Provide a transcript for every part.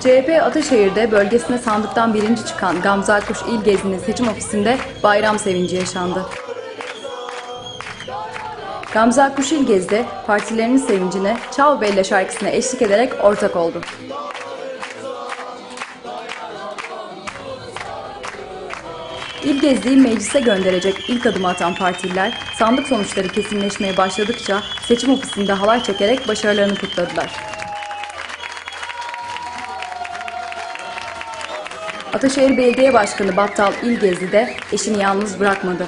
CHP Ataşehir'de bölgesine sandıktan birinci çıkan Gamze Akkuş İl Gezi'nin seçim ofisinde bayram sevinci yaşandı. Gamze Akkuş İl Gezi'de partilerinin sevincine Çav Bella şarkısına eşlik ederek ortak oldu. İl Gezi'yi meclise gönderecek ilk adımı atan partililer sandık sonuçları kesinleşmeye başladıkça seçim ofisinde halay çekerek başarılarını kutladılar. Ataşehir Belediye Başkanı Battal İlgezdi de eşini yalnız bırakmadı.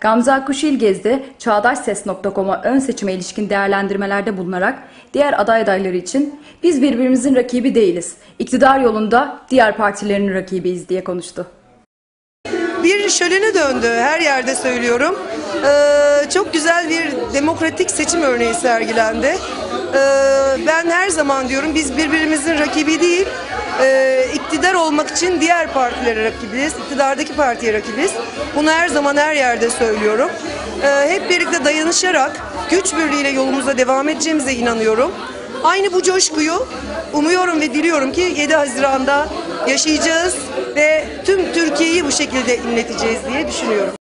Gamze Akkuş İlgezdi, çağdaşses.com'a ön seçime ilişkin değerlendirmelerde bulunarak diğer aday adayları için biz birbirimizin rakibi değiliz, iktidar yolunda diğer partilerin rakibiyiz diye konuştu. bir şölene döndü. Her yerde söylüyorum. Ee, çok güzel bir demokratik seçim örneği sergilendi. Ee, ben her zaman diyorum biz birbirimizin rakibi değil, e, iktidar olmak için diğer partilere rakibiz, iktidardaki partiye rakibiz. Bunu her zaman her yerde söylüyorum. Ee, hep birlikte dayanışarak güç birliğiyle yolumuza devam edeceğimize inanıyorum. Aynı bu coşkuyu umuyorum ve diliyorum ki 7 Haziran'da yaşayacağız ve tüm Türkiye'yi bu şekilde inleteceğiz diye düşünüyorum.